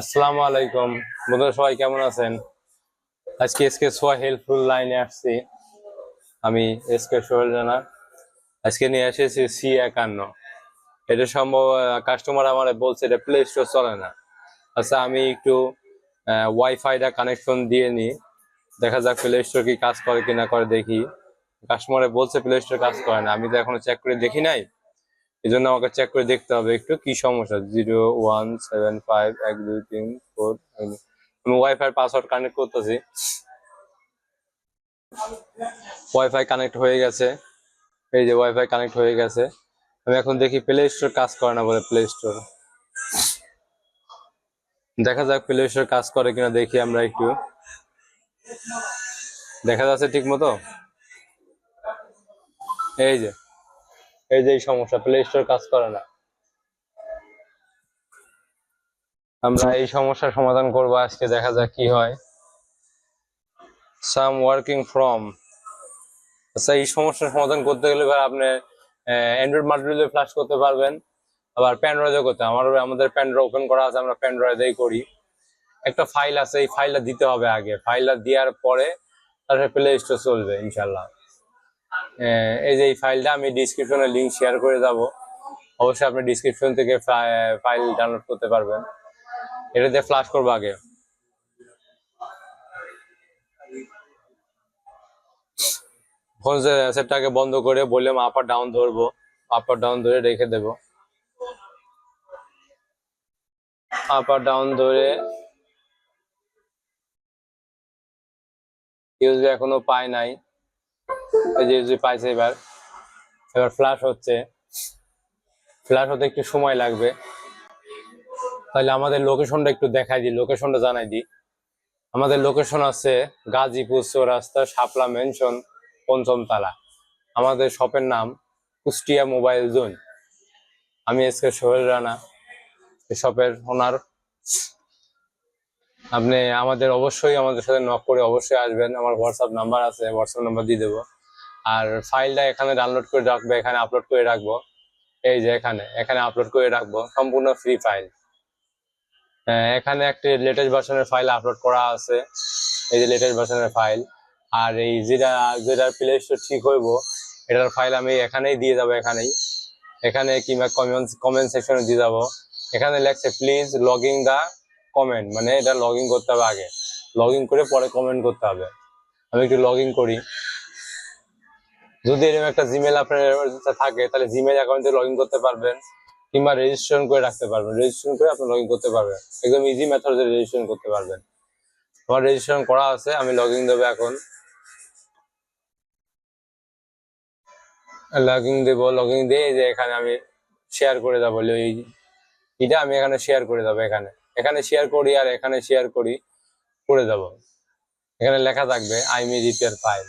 আসসালামু আলাইকুম। বন্ধুরা, সবাই কেমন আছেন? আজকে এসকে সোয়া হেল্পফুল লাইনে আসছি। আমি এসকে সোহেল জানা আজকে নিয়ে এসেছি সি একান্ন। এটা সম্ভব কাস্টমার আমার বলছে, এটা প্লে স্টোর চলে না। আচ্ছা আমি একটু ওয়াইফাইটা কানেকশন দিয়ে নিই। দেখা যাক প্লে স্টোর কি কাজ করে কিনা করে দেখি। কাস্টমারে বলছে প্লে স্টোর কাজ করে না। আমি তো এখনও চেক করে দেখি নাই। এই জন্য আমাকে চেক করে দেখতে হবে একটু কি সমস্যা। জিরো ওয়ান সেভেন ফাইভ এক দুই তিন ফোর আমি ওয়াইফাই পাসওয়ার্ড কানেক্ট করতেছি। ওয়াইফাই কানেক্ট হয়ে গেছে। এই যে ওয়াইফাই কানেক্ট হয়ে গেছে। আমি এখন দেখি প্লে স্টোর কাজ করে না বলে প্লে স্টোর দেখা যাক প্লে স্টোর কাজ করে কিনা দেখি আমরা একটু। দেখা যাচ্ছে ঠিক মতো? এই যে। এই যে সমস্যা প্লে স্টোর কাজ করে না। আমরা এই সমস্যার সমাধান করব, আজকে দেখা যাক কি হয়। সাম ওয়ার্কিং ফ্রম আচ্ছা এই সমস্যার সমাধান করতে গেলে ভাই আপনি অ্যান্ড্রয়েড মডিউলে ফ্লাশ করতে পারবেন, আবার প্যান্ড্রয়েডও করতে আমার আমাদের প্যান্ড্রয়েড ওপেন করা আছে, আমরা প্যান্ড্রয়েডেই করি। একটা ফাইল আছে, এই ফাইলটা দিতে হবে আগে। ফাইলটা দেওয়ার পরে তারপরে প্লে স্টোর চলবে ইনশাল্লাহ এই যে এই ফাইলটা আমি ডিসক্রিপশনে লিঙ্ক শেয়ার করে যাব অবশ্যই আপনি ডিসক্রিপশন থেকে ফাইল ডাউনলোড করতে পারবেন। এটা দিয়ে ফ্লাশ করব আগে। ফোন সেটটাকে বন্ধ করে বললাম আপার ডাউন ধরবো। আপার ডাউন ধরে রেখে দেব। আপার ডাউন ধরে ইউজবি এখনও পায় নাই। পাইছে এবার। এবার ফ্লাশ হচ্ছে। ফ্লাশ হতে একটু সময় লাগবে। তাহলে আমাদের লোকেশনটা একটু দেখাই দিই লোকেশনটা জানাই দিই। আমাদের লোকেশন আছে গাজীপুর, চৌরাস্তা, শাপলা মেনশন পঞ্চম তালা। আমাদের শপের নাম কুষ্টিয়া মোবাইল জোন আমি এসকে সোহেল রানা এই শপের ওনার আপনি আমাদের অবশ্যই আমাদের সাথে নক করে অবশ্যই আসবেন। আমার হোয়াটসঅ্যাপ নাম্বার আছে হোয়াটসঅ্যাপ নাম্বার দিয়ে দেবো। আর ফাইলটা এখানে ডাউনলোড করে রাখব, এখানে আপলোড করে রাখব। এই যে এখানে এখানে আপলোড করে রাখব, সম্পূর্ণ ফ্রি ফাইল এখানে একটি লেটেস্ট ভার্সনের ফাইল আপলোড করা আছে। এই যে লেটেস্ট ভার্সনের ফাইল আর এই যেটা যেটার প্লে স্টোর ঠিক হইব, এটার ফাইল আমি এখানেই দিয়ে যাব, এখানেই। এখানে কিংবা কমেন্ট কমেন্ট সেকশনে দিয়ে যাব। এখানে লেখছে প্লিজ লগিং দা কমেন্ট মানে এটা লগ করতে হবে আগে। লগ করে পরে কমেন্ট করতে হবে। আমি একটু লগ করি। যদি এরকম একটা জিমেল আপনার থাকে, তাহলে জিমেল অ্যাকাউন্টে লগ করতে পারবেন, কিংবা রেজিস্ট্রেশন করে রাখতে পারবেন। রেজিস্ট্রেশন করে আপনি লগ করতে পারবেন। একদম ইজি মেথডে রেজিস্ট্রেশন করতে পারবেন। আমার রেজিস্ট্রেশন করা আছে, আমি লগ ইন দেবো এখন। লগ ইন দেবো লগ ইন দিয়ে যে এখানে আমি শেয়ার করে দেবো, এই এটা আমি এখানে শেয়ার করে দেবো, এখানে। এখানে শেয়ার করি আর এখানে শেয়ার করি, করে দেব। এখানে লেখা থাকবে আই মি রিপেয়ার ফাইল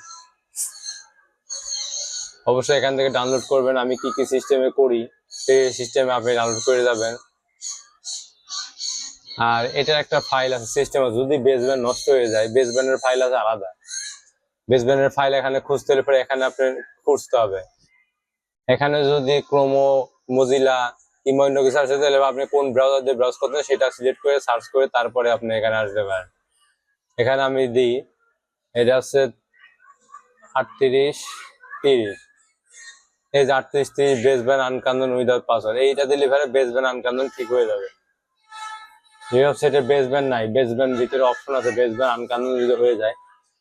অবশ্যই এখান থেকে ডাউনলোড করবেন। আমি কি কি সিস্টেমে করি, সেই সিস্টেমে আপনি ডাউনলোড করে যাবেন। আর এটার একটা ফাইল আছে সিস্টেম যদি বেসব্যান্ড নষ্ট হয়ে যায় বেসব্যান্ডের ফাইল আছে আলাদা। বেসব্যান্ডের ফাইল এখানে খুঁজতে হলে পরে এখানে আপনি খুঁজতে হবে। এখানে যদি ক্রোমো মজিলা কিংবা অন্য কিছু আসতে তাহলে আপনি কোন ব্রাউজার দিয়ে ব্রাউজ করতেন সেটা সিলেক্ট করে সার্চ করে তারপরে আপনি এখানে আসতে পারেন। এখানে আমি দিই, এটা হচ্ছে আটত্রিশ তিরিশ। এই যে আটত্রিশ তিরিশ বেস ব্যান আনকান্দন উইদাউট পাসওয়ার্ড এইটা দিলে পরে বেস ব্যান আনকান্দন ঠিক হয়ে যাবে। যে ওয়েবসাইটে বেস ব্যান নাই বেস ব্যান ভিতরে অপশন আছে বেস ব্যান আনকান্দন যদি হয়ে যায়,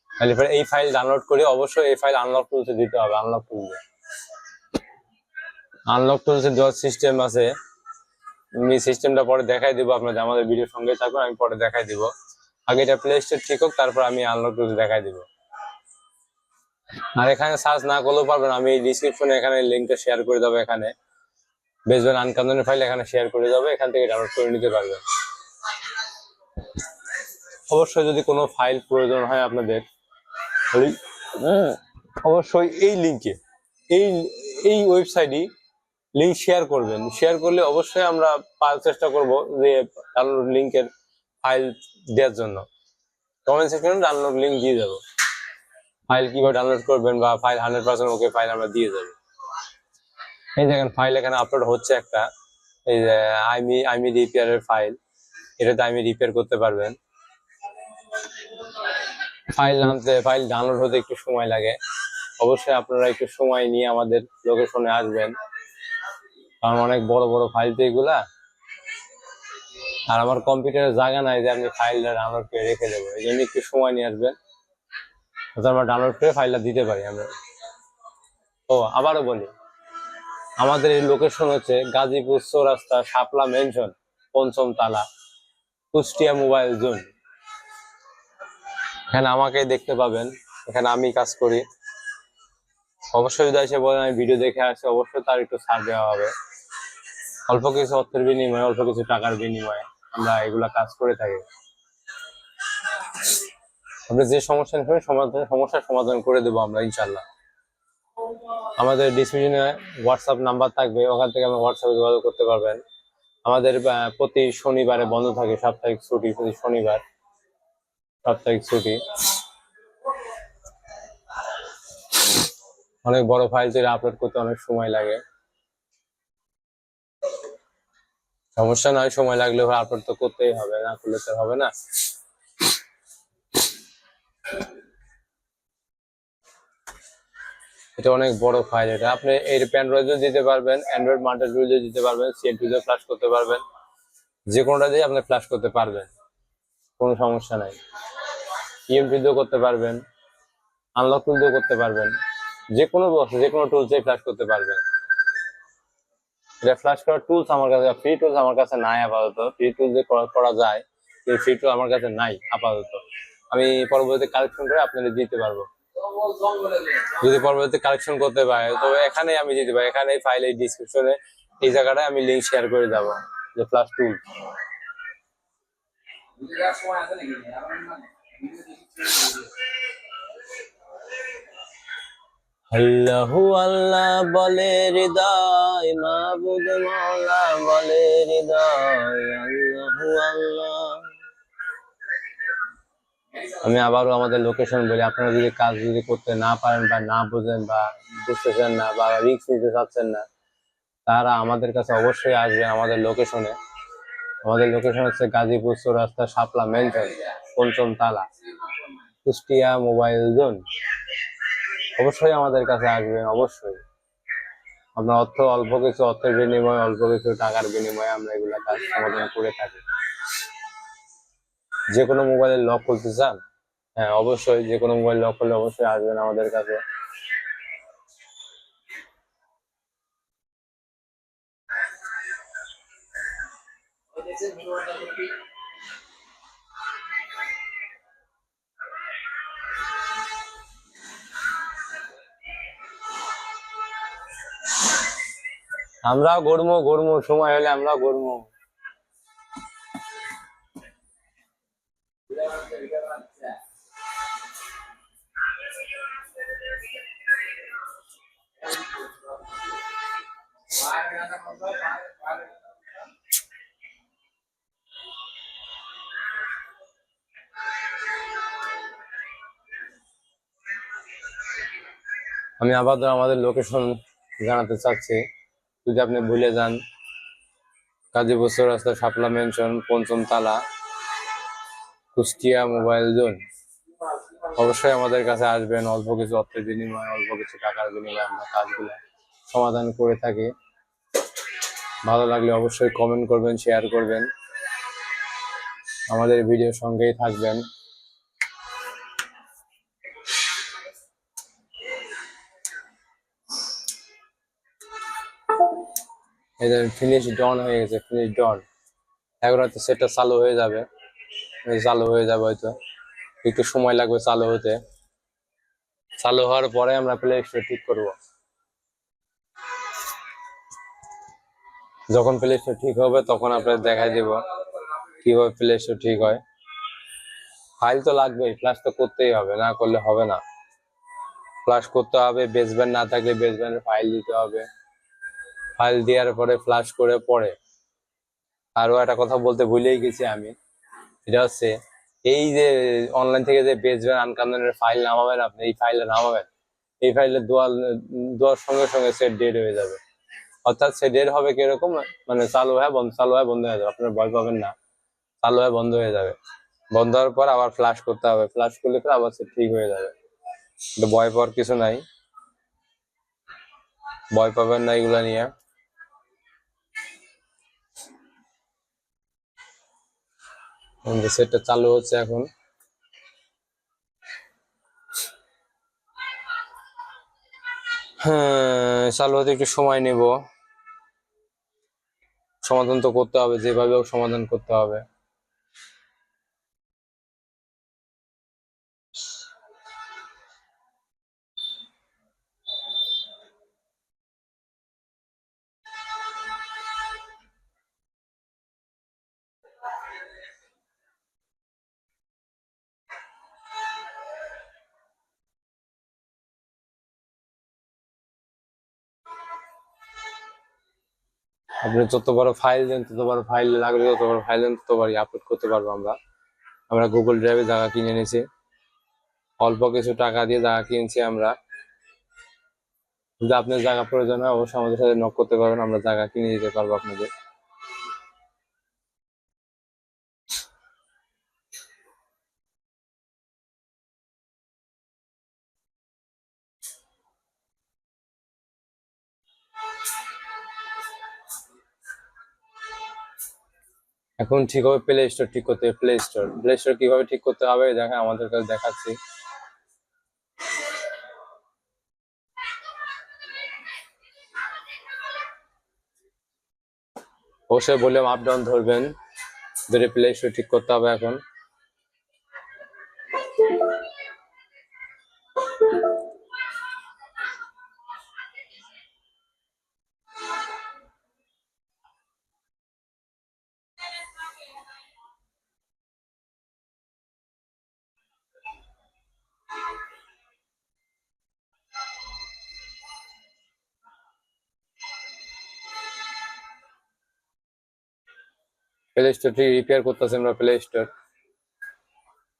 তাহলে পরে এই ফাইল ডাউনলোড করে অবশ্যই এই ফাইল আনলক টুলসে দিতে হবে আনলক টুলসে আনলক টুলসের দেওয়ার সিস্টেম আছে। আমি সিস্টেমটা পরে দেখাই দিব আপনাদের, আমাদের ভিডিওর সঙ্গে থাকুন, আমি পরে দেখাই দিব। আগে এটা প্লে স্টোর ঠিক হোক, তারপর আমি আনলক টুলস দেখাই দিব। আর এখানে সার্চ না করলেও পারবেন। আমি ডিসক্রিপশনে এখানে লিঙ্কটা শেয়ার করে দেবো এখানে। বেসবেন আনকান্দনের ফাইল এখানে শেয়ার করে দেবো। এখান থেকে ডাউনলোড করে নিতে পারবেন। অবশ্যই যদি কোনো ফাইল প্রয়োজন হয় আপনাদের হ্যাঁ, অবশ্যই এই লিঙ্কে এই এই ওয়েবসাইটই লিঙ্ক শেয়ার করবেন। শেয়ার করলে অবশ্যই আমরা পাওয়ার চেষ্টা করব যে ডাউনলোড লিঙ্কের ফাইল দেওয়ার জন্য। কমেন্ট সেকশনে ডাউনলোড লিঙ্ক দিয়ে দেবো। ফাইল কীভাবে ডাউনলোড করবেন বা file hundred percent okay file আমরা দিয়ে দেবো। এই দেখেন ফাইল এখানে আপলোড হচ্ছে একটা। এই যে আইমি আইমি রিপেয়ারের ফাইল এটাতে আমি রিপেয়ার করতে পারবেন। ফাইল আনতে ফাইল ডাউনলোড হতে একটু সময় লাগে। অবশ্যই আপনারা একটু সময় নিয়ে আমাদের লোকেশনে আসবেন। কারণ অনেক বড় বড় ফাইল তো এগুলা। আর আমার কম্পিউটারে জায়গা নাই যে আমি ফাইলটা ডাউনলোড করে রেখে দেবো। এই জন্য একটু সময় নিয়ে আসবেন। আমরা ডাউনলোড করে ফাইলটা দিতে পারি আমরা। ও, আবারও বলি, আমাদের এই লোকেশন হচ্ছে গাজীপুর চৌরাস্তা শাপলা মেনশন পঞ্চম তালা, কুষ্টিয়া মোবাইল জোন এখানে আমাকে দেখতে পাবেন, এখানে আমি কাজ করি। অবশ্যই যদি এসে বলেন আমি ভিডিও দেখে আসি, অবশ্যই তার একটু ছাড় দেওয়া হবে। অল্প কিছু অর্থের বিনিময়ে, অল্প কিছু টাকার বিনিময়ে আমরা এগুলা কাজ করে থাকি। আপনি যে সমস্যা নেবেন সমাধান সমস্যার সমাধান করে দেবো আমরা ইনশাল্লাহ আমাদের ডিসিশনে হোয়াটসঅ্যাপ নাম্বার থাকবে, ওখান থেকে আপনি হোয়াটসঅ্যাপে যোগাযোগ করতে পারবেন। আমাদের প্রতি শনিবারে বন্ধ থাকে, সাপ্তাহিক ছুটি, প্রতি শনিবার সাপ্তাহিক ছুটি। অনেক বড় ফাইল তৈরি আপলোড করতে অনেক সময় লাগে। সমস্যা নয়, সময় লাগলে আপলোড তো করতেই হবে, না করলে তো হবে না। এটা অনেক বড় ফাইল এটা। আপনি এর প্যান্ড্রয়েডও দিতে পারবেন অ্যান্ড্রয়েড মাল্টার দিয়ে দিতে পারবেন সিএন টুতে ফ্লাশ করতে পারবেন। যে কোনোটা দিয়ে আপনি ফ্লাশ করতে পারবেন, কোনো সমস্যা নাই। ইএমপি দিয়েও করতে পারবেন আনলক টুল দিয়েও করতে পারবেন। যে কোনো বস্তু যে কোনো টুলসে ফ্লাশ করতে পারবেন। এটা ফ্লাশ করার টুলস আমার কাছে ফ্রি টুলস আমার কাছে নাই আপাতত। ফ্রি টুলস দিয়ে করা- যায় ফ্রি টুল আমার কাছে নাই আপাতত। আমি পরবর্তীতে কালেকশন করে আপনাদের দিতে পারব। যদি পরবর্তীতে কালেকশন করতে পারে তবে এখানে আমি দিতে পারি। এখানে ফাইল এই ডিসক্রিপশনে এই জায়গাটায় আমি লিঙ্ক শেয়ার করে দেবো, যে প্লাস টুল আল্লাহু আল্লাহ বলে হৃদয় মাহবুদ মাওলা বলে হৃদয়, আল্লাহু আল্লাহ। আমি আবারও আমাদের লোকেশন বলি, আপনারা যদি কাজ যদি করতে না পারেন বা না বুঝেন বা বুঝতেছেন না বা রিস্ক নিতে চাচ্ছেন না, তারা আমাদের কাছে অবশ্যই আসবেন আমাদের লোকেশনে আমাদের লোকেশন হচ্ছে গাজীপুর চৌরাস্তা শাপলা মেনশন পঞ্চম তালা, কুষ্টিয়া মোবাইল জোন অবশ্যই আমাদের কাছে আসবেন, অবশ্যই। আমরা অর্থ, অল্প কিছু অর্থের বিনিময়ে, অল্প কিছু টাকার বিনিময়ে আমরা এগুলা কাজ সমাধান করে থাকি। যে কোনো মোবাইলের লক খুলতে চান হ্যাঁ অবশ্যই যে কোনো মোবাইল লক করলে অবশ্যই আসবেন আমাদের কাছে। আমরাও ঘুরবো ঘুরবো সময় হলে আমরাও ঘুরবো আমি আপাতত আমাদের লোকেশন জানাতে চাচ্ছি। যদি আপনি ভুলে যান, গাজীপুর রাস্তা শাপলা মেনশন পঞ্চম তালা, কুষ্টিয়া মোবাইল জোন অবশ্যই আমাদের কাছে আসবেন। অল্প কিছু অর্থের বিনিময়ে, অল্প কিছু টাকার বিনিময়ে আমরা কাজগুলো সমাধান করে থাকি। ভালো লাগলে অবশ্যই কমেন্ট করবেন শেয়ার করবেন। আমাদের ভিডিওর সঙ্গেই থাকবেন। এদের ফিনিশ ডন হয়ে গেছে ফিনিশ ডন এখন হয়তো সেটটা চালু হয়ে যাবে। চালু হয়ে যাবে হয়তো। একটু সময় লাগবে চালু হতে। চালু হওয়ার পরে আমরা প্লে স্টোর ঠিক করব। যখন প্লে স্টোর ঠিক হবে, তখন আপনাদের দেখাই দেব কীভাবে প্লে স্টোর ঠিক হয়। ফাইল তো লাগবেই ফ্লাশ তো করতেই হবে, না করলে হবে না। ফ্লাশ করতে হবে বেসব্যান্ড না থাকলে বেসব্যান্ডের ফাইল দিতে হবে। ফাইল দেওয়ার পরে ফ্লাশ করে পরে। আরও একটা কথা বলতে ভুলেই গেছি আমি এটা হচ্ছে এই যে অনলাইন থেকে যে বেচবেন আনকানের ফাইল নামাবেন আপনি, এই ফাইলটা নামাবেন, এই ফাইলের দোয়াল দোয়ার সঙ্গে সঙ্গে সেট ডেট হয়ে যাবে। অর্থাৎ সে ডেড হবে কীরকম? মানে চালু হয় বন্ধ, চালু হয় বন্ধ হয়ে যাবে। আপনার ভয় পাবেন না। চালু হয়ে বন্ধ হয়ে যাবে। বন্ধ হওয়ার পর আবার ফ্লাশ করতে হবে। ফ্লাশ করলে পর আবার সে ঠিক হয়ে যাবে। কিন্তু ভয় পাওয়ার কিছু নাই। ভয় পাবেন না এগুলা নিয়ে। সেটটা চালু হচ্ছে এখন। হ্যাঁ চালু হতে একটু সময় নেব। সমাধান তো করতে হবে যেভাবে সমাধান করতে হবে। আপনি যত বড় ফাইল দেন, তত বড় ফাইল লাগবে, যত বড় ফাইল দেন, তত বড় আপলোড করতে পারব আমরা। আমরা গুগল ড্রাইভে জায়গা কিনে নিয়েছি অল্প কিছু টাকা দিয়ে জায়গা কিনছি আমরা। যদি আপনার জায়গা প্রয়োজন হয়, অবশ্যই আমাদের সাথে নক করতে পারবেন, আমরা জায়গা কিনে দিতে পারব আপনাদের। এখন ঠিক হবে প্লে স্টোর ঠিক করতে প্লে স্টোর প্লে স্টোর কীভাবে ঠিক করতে হবে, দেখেন আমাদের কাছে দেখাচ্ছি। অবশ্যই বললাম আপ ডাউন ধরবেন, ধরে প্লে স্টোর ঠিক করতে হবে এখন। প্লে স্টোরটি রিপেয়ার করতেছি আমরা প্লে স্টোর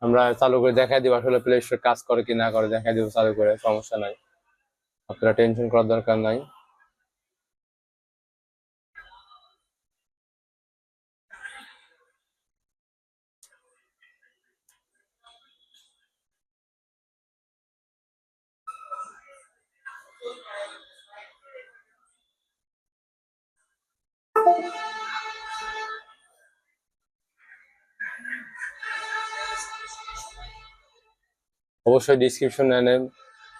আমরা চালু করে দেখাই দিব আসলে প্লে স্টোর কাজ করে কি না করে, দেখাই দিব চালু করে, সমস্যা নাই। আপনারা টেনশন করার দরকার নাই। অবশ্যই ডিসক্রিপশন নেন।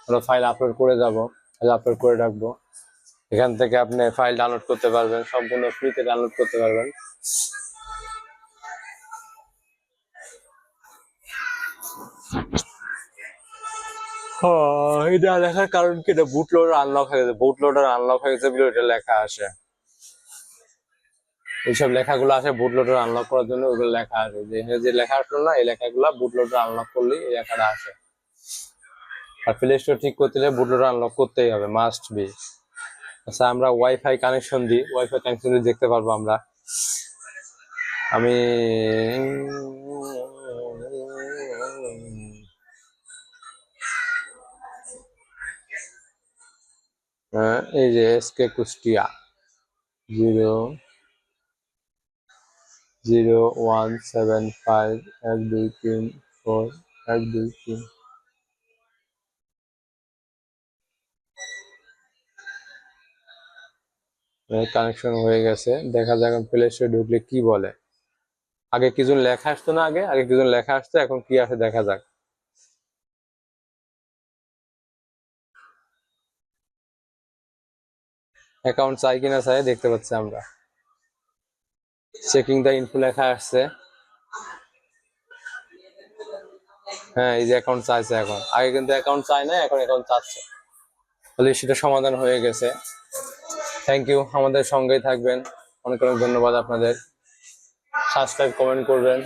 আমরা ফাইল আপলোড করে যাব ফাইল আপলোড করে রাখব। এখান থেকে আপনি ফাইল ডাউনলোড করতে পারবেন সম্পূর্ণ ফ্রিতে ডাউনলোড করতে পারবেন। হ্যাঁ, এটা লেখার কারণ কি? এটা বুট লোডার আনলক হয়ে গেছে। বুট লোডার আনলক হয়ে গেছে এটা লেখা আসে এইসব লেখাগুলো আসে বুট লোডার আনলক করার জন্য ওগুলো লেখা আসে যে যে লেখা আসলো না এই লেখাগুলো বুট লোডার আনলক করলেই এই লেখাটা আসে। আর প্লে স্টোর ঠিক করতে হলে বুট লোডার আনলক করতেই হবে মাস্ট বি আচ্ছা আমরা ওয়াইফাই কানেকশন দিই ওয়াইফাই কানেকশন দিয়ে দেখতে পারব আমরা। আমি হ্যাঁ, এই যে SK Kushtia zero zero one seven five এক দুই তিন ফোর এক দুই তিন। কানেকশন হয়ে গেছে। দেখা যাক প্লে স্টোরে ঢুকলে কি বলে। আগে কিছু লেখা আসতো না আগে আগে কিছু লেখা আসতো, এখন কি আসে দেখা যাক। অ্যাকাউন্ট চাই কিনা চাই দেখতে পাচ্ছি আমরা। চেকিং দা ইনফো লেখা আসছে। হ্যাঁ এই যে অ্যাকাউন্ট চাইছে এখন। আগে কিন্তু অ্যাকাউন্ট চাই না এখন অ্যাকাউন্ট চাচ্ছে। তাহলে সেটা সমাধান হয়ে গেছে। থ্যাংক ইউ আমাদের সঙ্গেই থাকবেন। অনেক অনেক ধন্যবাদ আপনাদের। সাবস্ক্রাইব কমেন্ট করবেন।